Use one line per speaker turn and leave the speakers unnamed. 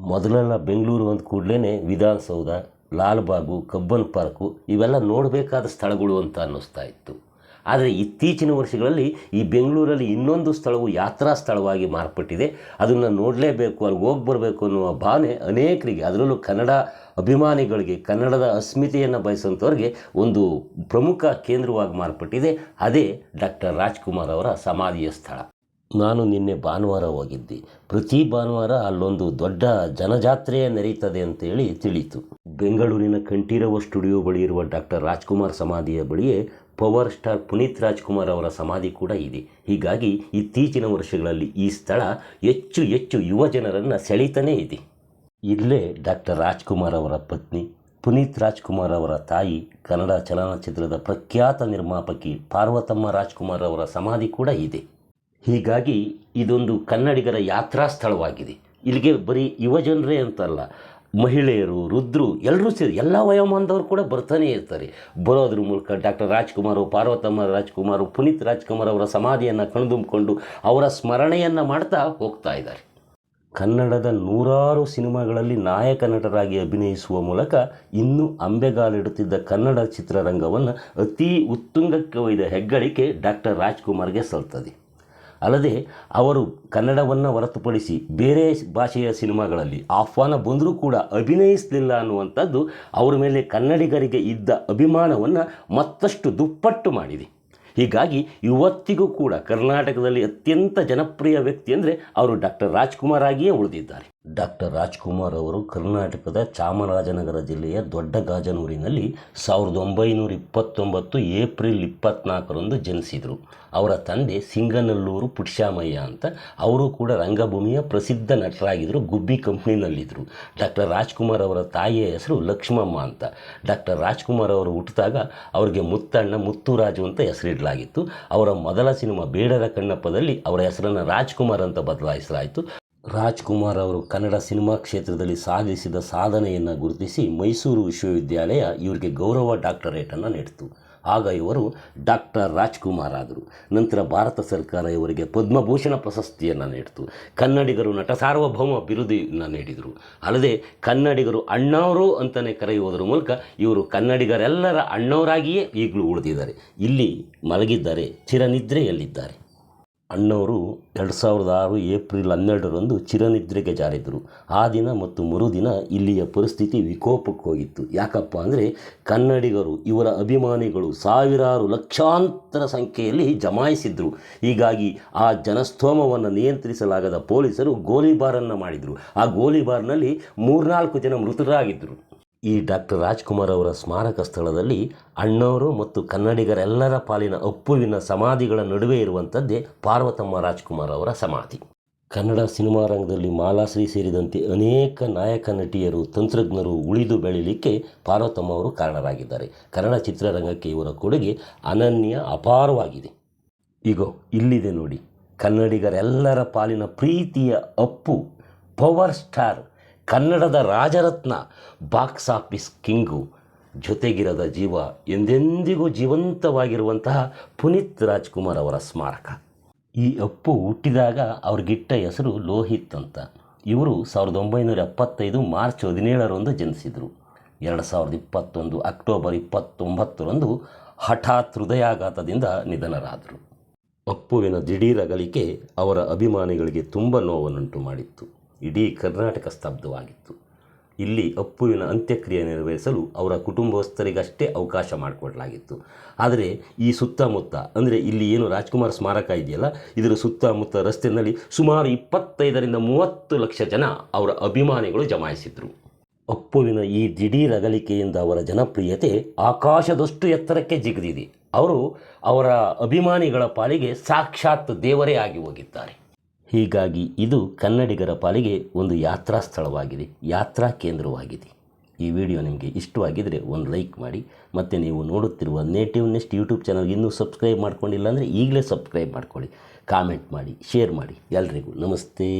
ಮೊದಲೆಲ್ಲ ಬೆಂಗಳೂರು ಅಂದ ಕೂಡಲೇ ವಿಧಾನಸೌಧ, ಲಾಲ್ಬಾಗು, ಕಬ್ಬನ್ ಪಾರ್ಕು ಇವೆಲ್ಲ ನೋಡಬೇಕಾದ ಸ್ಥಳಗಳು ಅಂತ ಅನ್ನಿಸ್ತಾ ಇತ್ತು. ಆದರೆ ಇತ್ತೀಚಿನ ವರ್ಷಗಳಲ್ಲಿ ಈ ಬೆಂಗಳೂರಲ್ಲಿ ಇನ್ನೊಂದು ಸ್ಥಳವು ಯಾತ್ರಾ ಸ್ಥಳವಾಗಿ ಮಾರ್ಪಟ್ಟಿದೆ. ಅದನ್ನು ನೋಡಲೇಬೇಕು ಅಲ್ಲಿ ಹೋಗಿ ಬರಬೇಕು ಅನ್ನುವ ಭಾವನೆ ಅನೇಕರಿಗೆ, ಅದರಲ್ಲೂ ಕನ್ನಡ ಅಭಿಮಾನಿಗಳಿಗೆ, ಕನ್ನಡದ ಅಸ್ಮಿತೆಯನ್ನು ಬಯಸುವಂಥವ್ರಿಗೆ ಒಂದು ಪ್ರಮುಖ ಕೇಂದ್ರವಾಗಿ ಮಾರ್ಪಟ್ಟಿದೆ. ಅದೇ ಡಾಕ್ಟರ್ ರಾಜ್ಕುಮಾರ್ ಅವರ ಸಮಾಧಿಯ ಸ್ಥಳ. ನಾನು ನಿನ್ನೆ ಭಾನುವಾರ ಹೋಗಿದ್ದೆ. ಪ್ರತಿ ಭಾನುವಾರ ಅಲ್ಲೊಂದು ದೊಡ್ಡ ಜನಜಾತ್ರೆಯ ನಡೀತದೆ ಅಂತೇಳಿ ತಿಳಿಯಿತು ಬೆಂಗಳೂರಿನ ಕಂಠೀರವ ಸ್ಟುಡಿಯೋ ಬಳಿ ಇರುವ ಡಾಕ್ಟರ್ ರಾಜ್ಕುಮಾರ್ ಸಮಾಧಿಯ ಬಳಿಯೇ ಪವರ್ ಸ್ಟಾರ್ ಪುನೀತ್ ರಾಜ್ಕುಮಾರ್ ಅವರ ಸಮಾಧಿ ಕೂಡ ಇದೆ. ಹೀಗಾಗಿ ಇತ್ತೀಚಿನ ವರ್ಷಗಳಲ್ಲಿ ಈ ಸ್ಥಳ ಹೆಚ್ಚು ಹೆಚ್ಚು ಯುವ ಜನರನ್ನು ಸೆಳೀತಾನೇ ಇದೆ. ಇಲ್ಲೇ ಡಾಕ್ಟರ್ ರಾಜ್ಕುಮಾರ್ ಅವರ ಪತ್ನಿ, ಪುನೀತ್ ರಾಜ್ಕುಮಾರ್ ಅವರ ತಾಯಿ, ಕನ್ನಡ ಚಲನಚಿತ್ರದ ಪ್ರಖ್ಯಾತ ನಿರ್ಮಾಪಕಿ ಪಾರ್ವತಮ್ಮ ರಾಜ್ಕುಮಾರ್ ಅವರ ಸಮಾಧಿ ಕೂಡ ಇದೆ. ಹೀಗಾಗಿ ಇದೊಂದು ಕನ್ನಡಿಗರ ಯಾತ್ರಾ ಸ್ಥಳವಾಗಿದೆ. ಇಲ್ಲಿಗೆ ಬರೀ ಯುವಜನರೇ ಅಂತಲ್ಲ, ಮಹಿಳೆಯರು ರುದ್ರು ಎಲ್ಲರೂ ಸೇರಿ ಎಲ್ಲ ವಯೋಮಾನದವರು ಕೂಡ ಬರ್ತಾನೆ ಇರ್ತಾರೆ. ಬರೋದ್ರ ಮೂಲಕ ಡಾಕ್ಟರ್ ರಾಜ್ಕುಮಾರ್ ಪಾರ್ವತಮ್ಮ ರಾಜ್ಕುಮಾರ್ ಪುನೀತ್ ರಾಜ್ಕುಮಾರ್ ಅವರ ಸಮಾಧಿಯನ್ನು ಕಣ್ದುಂಬಿಕೊಂಡು ಅವರ ಸ್ಮರಣೆಯನ್ನು ಮಾಡ್ತಾ ಹೋಗ್ತಾ ಇದ್ದಾರೆ. ಕನ್ನಡದ ನೂರಾರು ಸಿನಿಮಾಗಳಲ್ಲಿ ನಾಯಕ ನಟರಾಗಿ ಅಭಿನಯಿಸುವ ಮೂಲಕ ಇನ್ನೂ ಅಂಬೆಗಾಲಿಡುತ್ತಿದ್ದ ಕನ್ನಡ ಚಿತ್ರರಂಗವನ್ನು ಅತೀ ಉತ್ತುಂಗಕ್ಕೆ ಒಯ್ದ ಹೆಗ್ಗಳಿಕೆ ಡಾಕ್ಟರ್ ರಾಜ್ಕುಮಾರ್ಗೆ ಸಲ್ತದೆ. ಅಲ್ಲದೆ ಅವರು ಕನ್ನಡವನ್ನು ಹೊರತುಪಡಿಸಿ ಬೇರೆ ಭಾಷೆಯ ಸಿನಿಮಾಗಳಲ್ಲಿ ಆಹ್ವಾನ ಬಂದರೂ ಕೂಡ ಅಭಿನಯಿಸಲಿಲ್ಲ ಅನ್ನುವಂಥದ್ದು ಅವರ ಮೇಲೆ ಕನ್ನಡಿಗರಿಗೆ ಇದ್ದ ಅಭಿಮಾನವನ್ನು ಮತ್ತಷ್ಟು ದುಪ್ಪಟ್ಟು ಮಾಡಿದೆ. ಹೀಗಾಗಿ ಇವತ್ತಿಗೂ ಕೂಡ ಕರ್ನಾಟಕದಲ್ಲಿ ಅತ್ಯಂತ ಜನಪ್ರಿಯ ವ್ಯಕ್ತಿ ಅಂದರೆ ಅವರು ಡಾಕ್ಟರ್ ರಾಜ್ಕುಮಾರ್ ಆಗಿಯೇ ಉಳಿದಿದ್ದಾರೆ. ಡಾಕ್ಟರ್ ರಾಜ್ಕುಮಾರ್ ಅವರು ಕರ್ನಾಟಕದ ಚಾಮರಾಜನಗರ ಜಿಲ್ಲೆಯ ದೊಡ್ಡ ಗಾಜನೂರಿನಲ್ಲಿ ಸಾವಿರದ ಒಂಬೈನೂರ ಇಪ್ಪತ್ತೊಂಬತ್ತು ಏಪ್ರಿಲ್ ಇಪ್ಪತ್ನಾಲ್ಕರಂದು ಜನಿಸಿದರು. ಅವರ ತಂದೆ ಸಿಂಗನಲ್ಲೂರು ಪುಟ್ಶಾಮಯ್ಯ ಅಂತ. ಅವರು ಕೂಡ ರಂಗಭೂಮಿಯ ಪ್ರಸಿದ್ಧ ನಟರಾಗಿದ್ದರು ಗುಬ್ಬಿ ಕಂಪ್ನಿನಲ್ಲಿದ್ದರು ಡಾಕ್ಟರ್ ರಾಜ್ಕುಮಾರ್ ಅವರ ತಾಯಿಯ ಹೆಸರು ಲಕ್ಷ್ಮಮ್ಮ ಅಂತ. ಡಾಕ್ಟರ್ ರಾಜ್ಕುಮಾರ್ ಅವರು ಹುಟ್ಟಿದಾಗ ಅವರಿಗೆ ಮುತ್ತಣ್ಣ ಮುತ್ತುರಾಜು ಅಂತ ಹೆಸರಿಡಲಾಗಿತ್ತು. ಅವರ ಮೊದಲ ಸಿನಿಮಾ ಬೇಡರ ಕಣ್ಣಪ್ಪದಲ್ಲಿ ಅವರ ಹೆಸರನ್ನು ರಾಜ್ಕುಮಾರ್ ಅಂತ ಬದಲಾಯಿಸಲಾಯಿತು. ರಾಜ್ಕುಮಾರ್ ಅವರು ಕನ್ನಡ ಸಿನಿಮಾ ಕ್ಷೇತ್ರದಲ್ಲಿ ಸಾಧಿಸಿದ ಸಾಧನೆಯನ್ನು ಗುರುತಿಸಿ ಮೈಸೂರು ವಿಶ್ವವಿದ್ಯಾಲಯ ಇವರಿಗೆ ಗೌರವ ಡಾಕ್ಟರೇಟನ್ನು ನೀಡಿತು. ಆಗ ಇವರು ಡಾಕ್ಟರ್ ರಾಜ್ಕುಮಾರ್ ಆದರು. ನಂತರ ಭಾರತ ಸರ್ಕಾರ ಇವರಿಗೆ ಪದ್ಮಭೂಷಣ ಪ್ರಶಸ್ತಿಯನ್ನು ನೀಡಿತು. ಕನ್ನಡಿಗರು ನಟ ಸಾರ್ವಭೌಮ ಬಿರುದನ್ನು ನೀಡಿದರು. ಅಲ್ಲದೆ ಕನ್ನಡಿಗರು ಅಣ್ಣವರು ಅಂತಲೇ ಕರೆಯುವುದರ ಮೂಲಕ ಇವರು ಕನ್ನಡಿಗರೆಲ್ಲರ ಅಣ್ಣವರಾಗಿಯೇ ಈಗಲೂ ಉಳಿದಿದ್ದಾರೆ. ಇಲ್ಲಿ ಮಲಗಿದ್ದಾರೆ, ಚಿರನಿದ್ರೆಯಲ್ಲಿದ್ದಾರೆ. ಅಣ್ಣವರು ಎರಡು ಸಾವಿರದ ಆರು ಏಪ್ರಿಲ್ ಹನ್ನೆರಡರಂದು ಚಿರನಿದ್ರೆಗೆ ಜಾರಿದರು ಆ ದಿನ ಮತ್ತು ಮರುದಿನ ಇಲ್ಲಿಯ ಪರಿಸ್ಥಿತಿ ವಿಕೋಪಕ್ಕೆ ಹೋಗಿತ್ತು. ಯಾಕಪ್ಪ ಅಂದರೆ ಕನ್ನಡಿಗರು ಇವರ ಅಭಿಮಾನಿಗಳು ಸಾವಿರಾರು ಲಕ್ಷಾಂತರ ಸಂಖ್ಯೆಯಲ್ಲಿ ಜಮಾಯಿಸಿದ್ರು. ಹೀಗಾಗಿ ಆ ಜನಸ್ತೋಮವನ್ನು ನಿಯಂತ್ರಿಸಲಾಗದ ಪೊಲೀಸರು ಗೋಲಿಬಾರನ್ನು ಮಾಡಿದರು. ಆ ಗೋಲಿಬಾರ್ನಲ್ಲಿ ಮೂರ್ನಾಲ್ಕು ಜನ ಮೃತರಾಗಿದ್ದರು. ಈ ಡಾಕ್ಟರ್ ರಾಜ್ಕುಮಾರ್ ಅವರ ಸ್ಮಾರಕ ಸ್ಥಳದಲ್ಲಿ ಅಣ್ಣವರು ಮತ್ತು ಕನ್ನಡಿಗರೆಲ್ಲರ ಪಾಲಿನ ಅಪ್ಪುವಿನ ಸಮಾಧಿಗಳ ನಡುವೆ ಇರುವಂಥದ್ದೇ ಪಾರ್ವತಮ್ಮ ರಾಜ್ಕುಮಾರ್ ಅವರ ಸಮಾಧಿ. ಕನ್ನಡ ಸಿನಿಮಾ ರಂಗದಲ್ಲಿ ಮಾಲಾಶ್ರೀ ಸೇರಿದಂತೆ ಅನೇಕ ನಾಯಕ ನಟಿಯರು, ತಂತ್ರಜ್ಞರು ಉಳಿದು ಬೆಳೀಲಿಕ್ಕೆ ಪಾರ್ವತಮ್ಮ ಅವರು ಕಾರಣರಾಗಿದ್ದಾರೆ. ಕನ್ನಡ ಚಿತ್ರರಂಗಕ್ಕೆ ಇವರ ಕೊಡುಗೆ ಅನನ್ಯ, ಅಪಾರವಾಗಿದೆ. ಈಗ ಇಲ್ಲಿದೆ ನೋಡಿ. ಕನ್ನಡಿಗರೆಲ್ಲರ ಪಾಲಿನ ಪ್ರೀತಿಯ ಅಪ್ಪು, ಪವರ್ ಸ್ಟಾರ್ ಕನ್ನಡದ ರಾಜರತ್ನ, ಬಾಕ್ಸ್ ಆಫೀಸ್ ಕಿಂಗು, ಜೊತೆಗಿರದ ಜೀವ ಎಂದೆಂದಿಗೂ ಜೀವಂತವಾಗಿರುವಂತಹ ಪುನೀತ್ ರಾಜ್ಕುಮಾರ್ ಅವರ ಸ್ಮಾರಕ. ಈ ಅಪ್ಪು ಹುಟ್ಟಿದಾಗ ಅವ್ರಿಗಿಟ್ಟ ಹೆಸರು ಲೋಹಿತ್ ಅಂತ. ಇವರು ಸಾವಿರದ ಒಂಬೈನೂರ ಎಪ್ಪತ್ತೈದು ಮಾರ್ಚ್ ಹದಿನೇಳರಂದು ಜನಿಸಿದರು. ಎರಡು ಸಾವಿರದ ಇಪ್ಪತ್ತೊಂದು ಅಕ್ಟೋಬರ್ ಇಪ್ಪತ್ತೊಂಬತ್ತರಂದು ಹಠಾತ್ ಹೃದಯಾಘಾತದಿಂದ ನಿಧನರಾದರು. ಅಪ್ಪುವಿನ ದಿಢೀರ ಗಳಿಕೆ ಅವರ ಅಭಿಮಾನಿಗಳಿಗೆ ತುಂಬ ನೋವನ್ನುಂಟು ಮಾಡಿತ್ತು. ಇಡೀ ಕರ್ನಾಟಕ ಸ್ತಬ್ಧವಾಗಿತ್ತು. ಇಲ್ಲಿ ಅಪ್ಪುವಿನ ಅಂತ್ಯಕ್ರಿಯೆ ನೆರವೇರಿಸಲು ಅವರ ಕುಟುಂಬಸ್ಥರಿಗಷ್ಟೇ ಅವಕಾಶ ಮಾಡಿಕೊಡಲಾಗಿತ್ತು. ಆದರೆ ಈ ಸುತ್ತಮುತ್ತ, ಅಂದರೆ ಇಲ್ಲಿ ಏನು ರಾಜ್ಕುಮಾರ್ ಸ್ಮಾರಕ ಇದೆಯಲ್ಲ, ಇದರ ಸುತ್ತಮುತ್ತ ರಸ್ತೆಯಲ್ಲಿ ಸುಮಾರು ಇಪ್ಪತ್ತೈದರಿಂದ ಮೂವತ್ತು ಲಕ್ಷ ಜನ ಅವರ ಅಭಿಮಾನಿಗಳು ಜಮಾಯಿಸಿದರು. ಅಪ್ಪುವಿನ ಈ ದಿಢೀರ್ ಅಗಲಿಕೆಯಿಂದ ಅವರ ಜನಪ್ರಿಯತೆ ಆಕಾಶದಷ್ಟು ಎತ್ತರಕ್ಕೆ ಜಿಗಿದಿದೆ. ಅವರು ಅವರ ಅಭಿಮಾನಿಗಳ ಪಾಲಿಗೆ ಸಾಕ್ಷಾತ್ ದೇವರೇ ಆಗಿ ಹೋಗಿದ್ದಾರೆ. ಹೀಗಾಗಿ ಇದು ಕನ್ನಡಿಗರ ಪಾಲಿಗೆ ಒಂದು ಯಾತ್ರಾ ಸ್ಥಳವಾಗಿದೆ, ಯಾತ್ರಾ ಕೇಂದ್ರವಾಗಿದೆ. ಈ ವಿಡಿಯೋ ನಿಮಗೆ ಇಷ್ಟವಾಗಿದ್ದರೆ ಒಂದು ಲೈಕ್ ಮಾಡಿ, ಮತ್ತು ನೀವು ನೋಡುತ್ತಿರುವ ನೇಟಿವ್ ನೆಸ್ಟ್ ಯೂಟ್ಯೂಬ್ ಚಾನಲ್ ಇನ್ನೂ ಸಬ್ಸ್ಕ್ರೈಬ್ ಮಾಡ್ಕೊಂಡಿಲ್ಲ ಅಂದರೆ ಈಗಲೇ ಸಬ್ಸ್ಕ್ರೈಬ್ ಮಾಡ್ಕೊಳ್ಳಿ. ಕಾಮೆಂಟ್ ಮಾಡಿ ಶೇರ್ ಮಾಡಿ. ಎಲ್ರಿಗೂ ನಮಸ್ತೆ.